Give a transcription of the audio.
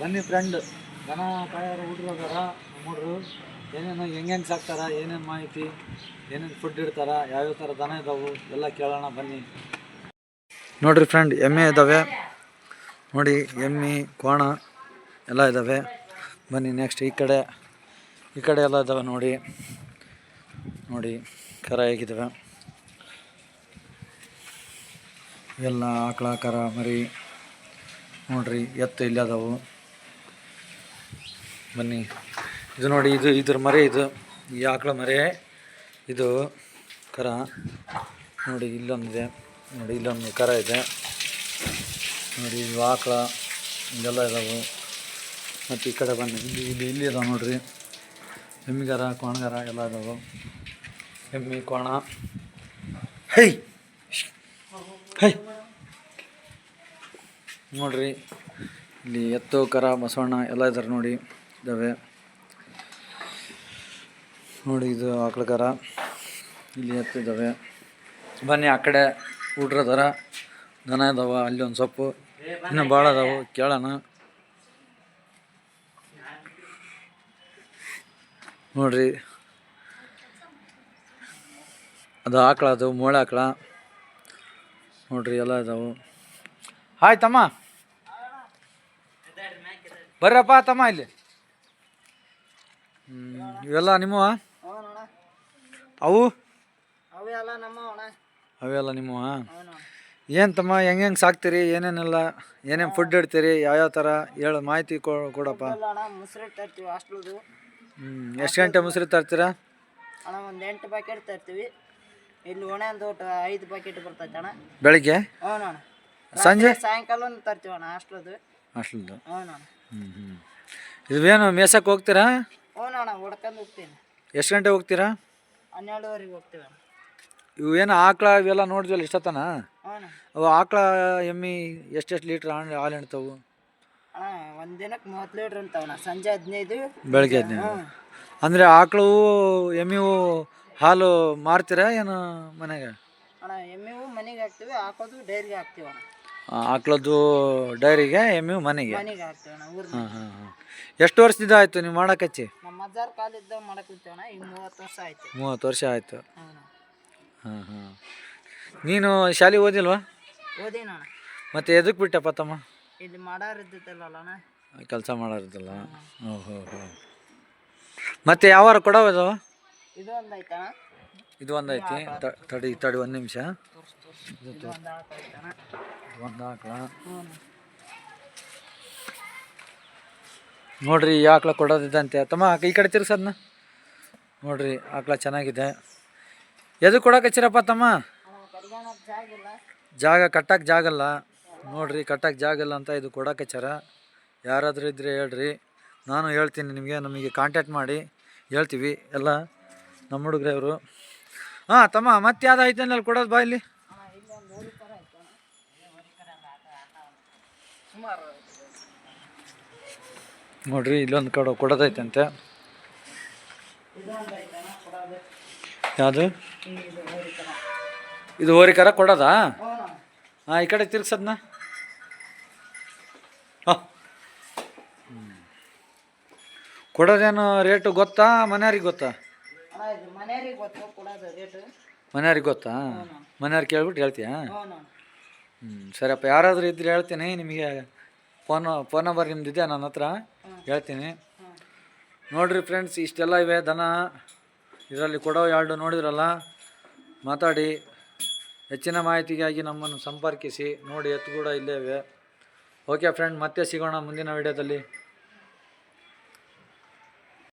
ಬನ್ನಿ ಫ್ರೆಂಡ್ ದನ ಕಾಯೋರು ಹುಡ್ರು ಅದಾರ ಹುಡ್ರು ಏನೇನು ಹೆಂಗೆ ಹೆಂಗೆ ಸಾಕ್ತಾರ, ಏನೇನು ಮಾಹಿತಿ, ಏನೇನು ಫುಡ್ ಇಡ್ತಾರ, ಯಾವ್ಯಾವ ಥರ ದನ ಇದಾವೆ, ಎಲ್ಲ ಕೇಳೋಣ ಬನ್ನಿ. ನೋಡ್ರಿ ಫ್ರೆಂಡ್ ಎಮ್ಮೆ ಇದ್ದಾವೆ ನೋಡಿ, ಎಮ್ಮೆ, ಕೋಣ ಎಲ್ಲ ಇದ್ದಾವೆ ಬನ್ನಿ ನೆಕ್ಸ್ಟ್ ಈ ಕಡೆ ಈ ಕಡೆ ಎಲ್ಲ ಇದ್ದಾವೆ ನೋಡಿ. ನೋಡಿ, ಕರ ಹೇಗಿದ್ದಾವೆ ಎಲ್ಲ ಆಕಳ, ಕರ, ಮರಿ. ನೋಡ್ರಿ, ಎತ್ತು ಇಲ್ಲದವು ಬನ್ನಿ. ಇದು ನೋಡಿ, ಇದು ಇದ್ರ ಮರೆ, ಇದು ಈ ಆಕಳ ಮರೆ. ಇದು ಕರ. ನೋಡಿ, ಇಲ್ಲೊಂದಿದೆ. ನೋಡಿ, ಇಲ್ಲೊಂದು ಕರ ಇದೆ. ನೋಡಿ, ಇದು ಆಕಳ. ಇದೆಲ್ಲ ಇದಾವೆ. ಮತ್ತು ಈ ಕಡೆ ಬನ್ನಿ. ಇಲ್ಲಿ ಇಲ್ಲಿ ಇಲ್ಲಿ ಇದಾವೆ ನೋಡ್ರಿ. ಎಮ್ಮಿಗರ ಕೋಣಗರ ಎಲ್ಲ ಇದಾವೆ. ಎಮ್ಮಿ ಕೋಣ ಹೈ! ಹೈ! ನೋಡ್ರಿ. ಇಲ್ಲಿ ಎತ್ತು ಕರ, ಬಸವಣ್ಣ ಎಲ್ಲ ಇದ್ದಾರೆ ನೋಡಿ. ಇದ್ದಾವೆ ನೋಡಿ ಇದು ಆಕಳ ಕರ ಇಲ್ಲಿ ಹತ್ತಿದ್ದಾವೆ ಬನ್ನಿ ಆ ಕಡೆ ಹುಡ್ರು ಅದಾರ. ದನ ಇದಾವೆ, ಅಲ್ಲಿ ಒಂದು ಸೊಪ್ಪು. ಇನ್ನೂ ಭಾಳ ಅದಾವೆ, ಕೇಳೋಣ. ನೋಡ್ರಿ. ಅದು ಆಕಳ, ಅದು ಮೋಳೆ ಆಕಳ. ನೋಡ್ರಿ, ಎಲ್ಲ ಇದಾವೆ. ಹಾಯ್ ತಮ್ಮ. ಬರ್ರಪ್ಪ ತಮ್ಮ ಇಲ್ಲಿ. ಇವೆಲ್ಲ ನಿಮ್ಮವ? ಅವು? ಅವೆಲ್ಲ ನಮ್ಮ ಅಣ್ಣ. ಅವೆಲ್ಲ ನಿಮ್ಮವ? ಏನು ತಮ್ಮ ಹೆಂಗೆ ಹೆಂಗೆ ಸಾಕ್ತೀರಿ? ಏನೇನೆಲ್ಲ ಏನೇನು ಫುಡ್ ಇಡ್ತೀರಿ? ಯಾವ್ಯಾವ ಥರ ಹೇಳು ಮಾಹಿತಿ ಕೊಡಪ್ಪ. ಹಾಸ್ಟೆಲ್ದು. ಹ್ಞೂ ಎಷ್ಟು ಗಂಟೆ ಮುಸ್ರಿ ತರ್ತೀರಾ? ಅಣ್ಣ ಒಂದು ಎಂಟು ಪ್ಯಾಕೆಟ್ ತರ್ತೀವಿ. ಇಲ್ಲಿ ಒಣ ಒಂದು ಐದು ಪ್ಯಾಕೆಟ್ ಬರ್ತೈತೆ ಅಣ್ಣ. ಬೆಳಿಗ್ಗೆ? ಹ್ಞೂ ಸಂಜೆ? ಸಾಯಂಕಾಲ ತರ್ತೀವಿ ಅಣ್ಣ ಹಾಸ್ಟೆಲ್ದು. ಅಣ್ಣ. ಹ್ಞೂ ಹ್ಞೂ ಇವೇನು ಮೇಸಕ್ಕೆ ಹೋಗ್ತೀರಾ? ಅಣ್ಣ ಹೊಡ್ಕೊಂಡು ಹೋಗ್ತೀನಿ. ಎಷ್ಟು ಗಂಟೆ ಹೋಗ್ತೀರಾ? ಹನ್ನೆರಡುವರೆಗೆ ಹೋಗ್ತೀವಿ ಇವು ಏನು ಆಕಳ ಇವೆಲ್ಲ ನೋಡಿದ್ವಲ್ಲ ಇಷ್ಟತನ ಅಣ್ಣ. ಅವು ಆಕಳ ಎಮ್ಮಿ ಎಷ್ಟೆಷ್ಟು ಲೀಟ್ರ್ ಹಾಲು ಹಾಲು ಹಿಡ್ತಾವು ಅಣ್ಣ ಒಂದು ದಿನಕ್ಕೆ ಮೂವತ್ತು ಲೀಟ್ರ್ ಅಂತವಣ ಸಂಜೆ ಹದಿನೈದು. ಬೆಳಗ್ಗೆ ಹದಿನೈದು. ಅಂದರೆ ಆಕಳು ಎಮ್ಮಿವು ಹಾಲು ಮಾರ್ತೀರಾ ಏನು ಮನೆಗೆ? ಅಣ್ಣ ಎಮ್ಮೆವು ಮನೆಗೆ ಹಾಕ್ತೀವಿ ಆಕಳದು ಡೈರಿಗೆ ಹಾಕ್ತೀವಿ ಅಣ್ಣ. ಆ, ಆಕಳದ್ದು ಡೈರಿಗೆ ಎಮ್ಮಿವು ಮನೆಗೆ? ಮನೆಗೆ ಹಾಕ್ತೀವಿ ಅಣ್ಣ ಊರಿನ. ಹಾಂ ಹಾಂ ಹಾಂ ಎಷ್ಟು ವರ್ಷದಿಂದ ಆಯಿತು ನೀವು ಮಾಡಕಚ್ಚಿ ನಮ್ಮ ಅಜ್ಜಾರ ಕಾಲಿದ್ದಾಗ ಮಾಡಕ್ ಕುಂತೀವಿ ಅಣ್ಣ ಈಗ ಮೂವತ್ತು ವರ್ಷ ಆಯ್ತು. ಮೂವತ್ತು ವರ್ಷ ಆಯಿತು. ಹ್ಞೂ ಹಾಂ ಹಾಂ. ನೀನು ಶಾಲೆ ಓದಿಲ್ವಾ? ಓದಿನ ಅಣ್ಣ ಮತ್ತೆ ಎದಕ್ಕೆ ಬಿಟ್ಟಪ್ಪ ತಮ್ಮ? ಇಲ್ಲಿ ಮಾಡಾರ ಇದ್ದಿತ್ತಲ್ಲ ಅಣ್ಣ ಕೆಲಸ ಮಾಡೋದಿಲ್ಲ ಓಹೋ ಹೋ ಮತ್ತೆ ಯಾವಾರ ಕೊಡವ ಇದು? ಒಂದು ಇದು ಒಂದು ಐತಿ ತ- ತಡಿ ತಡಿ ಒಂದು ನಿಮಿಷ. ಇದು ಒಂದು ಆಕಳ ಹ್ಞೂ ಅಣ್ಣ. ನೋಡ್ರಿ, ಈ ಆಕಳ ಕೊಡೋದಿದ್ದಂತೆ. ತಮ್ಮ, ಈ ಕಡೆ ತಿರ್ಸದ್ನ ನೋಡ್ರಿ, ಆಕಳ ಚೆನ್ನಾಗಿದೆ. ಎದು ಕೊಡಕ್ಕೆ ಹಚ್ಚಿರಪ್ಪ ತಮ್ಮ? ಜಾಗ ಕಟ್ಟಕ್ಕೆ ಜಾಗಲ್ಲ. ನೋಡ್ರಿ ಕಟ್ಟಕ್ಕೆ ಜಾಗಲ್ಲ ಅಂತ ಇದು ಕೊಡಕ್ಕೆ ಹಚ್ಚಾರ. ಯಾರಾದರೂ ಇದ್ರೆ ಹೇಳ್ರಿ. ನಾನು ಹೇಳ್ತೀನಿ, ನಿಮಗೆ ನಮಗೆ ಕಾಂಟ್ಯಾಕ್ಟ್ ಮಾಡಿ. ಹೇಳ್ತೀವಿ, ಎಲ್ಲ ನಮ್ಮ ಹುಡುಗ್ರವರು. ಹಾಂ, ತಮ್ಮ, ಮತ್ತೆ ಯಾವ್ದು ಐತೆ ಅಲ್ಲಿ ಕೊಡೋದು ಬಾ ಇಲ್ಲಿ. ನೋಡ್ರಿ, ಇಲ್ಲೊಂದು ಕಡೆ ಕೊಡೋದೈತಂತೆ. ಯಾವುದು? ಇದು ಹೋರಿ ಕರ ಇದು ಹೋರಿಕರ ಕೊಡೋದಾ? ಹಾಂ ಈ ಕಡೆ ತಿರ್ಗ್ಸದ್ನ? ಕೊಡೋದೇನು ರೇಟು ಗೊತ್ತಾ, ಮನೆಯವ್ರಿಗೆ ಗೊತ್ತಾ? ಮನೆಯವ್ರಿಗೆ ಗೊತ್ತು? ಮನೆಯವ್ರಿಗೆ ಕೇಳ್ಬಿಟ್ಟು ಹೇಳ್ತೀಯಾ? ಹ್ಞೂ ಸರಿಯಪ್ಪ, ಯಾರಾದರೂ ಇದ್ರೆ ಹೇಳ್ತೀನಿ, ನಿಮಗೆ ಫೋನ್ ಫೋನ್ ನಂಬರ್ ನಿಮ್ದಿದೆ ನನ್ನ ಹತ್ರ? ಹೇಳ್ತೀನಿ. ನೋಡಿರಿ ಫ್ರೆಂಡ್ಸ್ ಇಷ್ಟೆಲ್ಲ ಇವೆ ದನ. ಇದರಲ್ಲಿ ಕೊಡೋ ಎರಡು ನೋಡಿದ್ರಲ್ಲ? ಮಾತಾಡಿ. ಹೆಚ್ಚಿನ ಮಾಹಿತಿಗಾಗಿ ನಮ್ಮನ್ನು ಸಂಪರ್ಕಿಸಿ. ನೋಡಿ ಎತ್ತು ಕೂಡ ಇಲ್ಲೇ ಇವೆ. ಓಕೆ ಫ್ರೆಂಡ್ ಮತ್ತೆ ಸಿಗೋಣ ಮುಂದಿನ ವಿಡಿಯೋದಲ್ಲಿ.